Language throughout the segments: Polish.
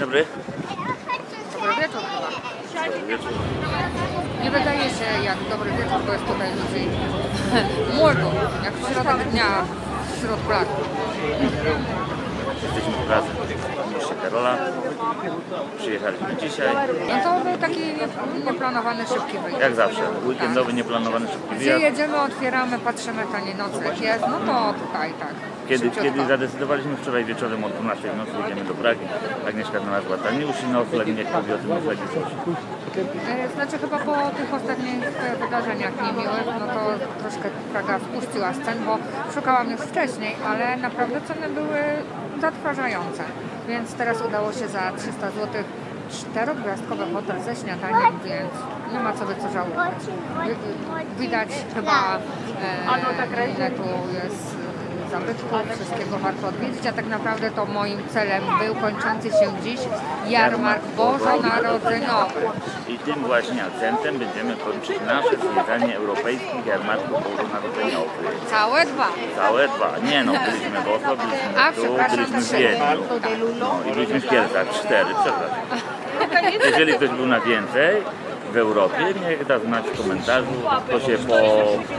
dobry. Dobry wieczór chyba. Dobry wieczór. Nie wydaje się jak dobry wieczór, bo jest tutaj ludzi młodo, jak w środek dnia wśród blaku. Jesteśmy pracy. Jeszcze Karola. Przyjechaliśmy dzisiaj. No to taki nie- nieplanowany szybki wyjazd. Jak zawsze. Weekendowy, nieplanowany szybki Gdzie wyjazd. jedziemy, otwieramy, patrzymy, tani nocleg jest, no to tutaj tak. Kiedy, szybciutko. kiedy zadecydowaliśmy wczoraj wieczorem o 12 w nocy jedziemy do Pragi. Agnieszka znalazła taniuszy nocleg, niech powie o tym noclegu coś. E, Znaczy chyba po tych ostatnich e, wydarzeniach niemiłych, no to troszkę Praga wpuściła scen, bo szukałam już wcześniej, ale naprawdę ceny były zatrważające. Więc teraz udało się za 300 zł czterogwiazdkowy hotel ze śniadaniem, więc nie ma co by co żałować. Wi- Widać chyba e, ile tu jest zabytków, wszystkiego warto odwiedzić, a tak naprawdę to moim celem był kończący się dziś jarmark bożonarodzeniowy. I tym właśnie akcentem będziemy kończyć nasze zwiedzanie europejskich jarmarków bożonarodzeniowych. Całe dwa. Całe dwa. Nie no, byliśmy w Oslo, byliśmy A, tu, przepraszam, byliśmy w. Wiedniu. No, i byliśmy w Kielcach. Cztery, przepraszam. Jeżeli ktoś był na więcej w Europie, niech da znać w komentarzu, to się po,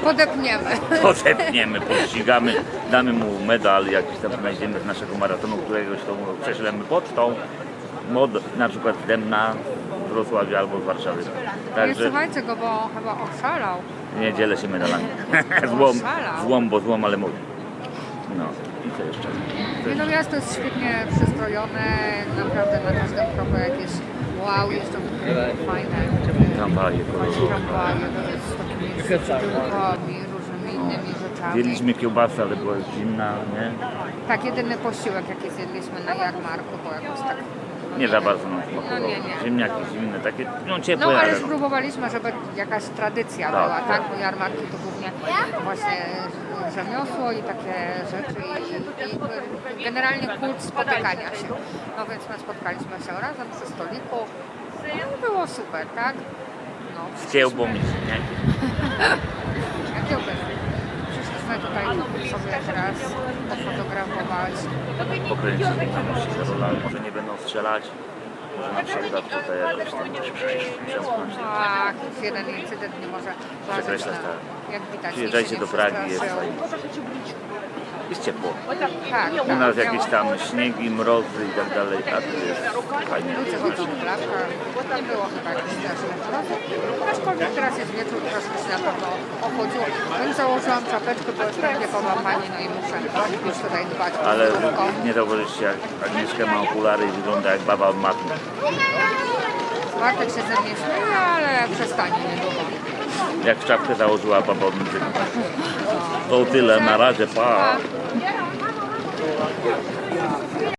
Podepniemy. podepniemy, pościgamy, damy mu medal jakiś tam znajdziemy z naszego maratonu, któregoś to prześlemy pocztą, mod na przykład Demna, z Wrocławia albo z Warszawy. Nie Także słuchajcie go, bo chyba oszalał. nie dzielę się medalami. złom, złom, bo złom, ale mój. No i co jeszcze? Nie, No miasto jest świetnie przystrojone, naprawdę na każdym kroku jakieś wow, jeszcze fajne Tramwaje tramwaje z takimi sztuczkami, różnymi innymi rzeczami. Zjedliśmy kiełbasę, ale była zimna, nie? Tak, jedyny posiłek jaki zjedliśmy na jarmarku, bo jakoś tak... no Nie za bardzo nam No nie, nie. Ziemniaki zimne, takie, no No ciepłe, ale ale no. spróbowaliśmy, żeby jakaś tradycja Tak, była, tak. tak? Bo jarmarki to głównie właśnie rzemiosło i takie rzeczy i, i generalnie kult spotykania się. No więc my spotkaliśmy się razem przy stoliku. No, było super, tak? No, z kiełbą i ziemniaki. Przyszliśmy tutaj sobie teraz pofotografować. Pokręcić musi Karola, może nie będą strzelać. Może na przykład tutaj jakoś tam przemknąć. Tak, już jeden incydent nie może Przekreślać, tak. jak widać, Przyjeżdżajcie się do Pragi, jest. Jest ciepło. Tak, U nas tak, jakieś tam śniegi, mrozy i tak dalej, a tu jest fajnie. Ludzie chodzą w blachach, nie było chyba jakichś strasznych mrozów. Teraz jest wieczór, troszkę się na pewno ochodziło. Więc założyłam czapeczkę, bo jest prawie połapanie, no i muszę już tutaj dbać o Ale zdrówko. nie zauważyliście, jak Agnieszka ma okulary i wygląda jak baba od matki. Bartek się ze mnie śmieje, ale przestanie niedługo. Jak czapkę założyła baba od muzyki. To tyle, na razie. Pa.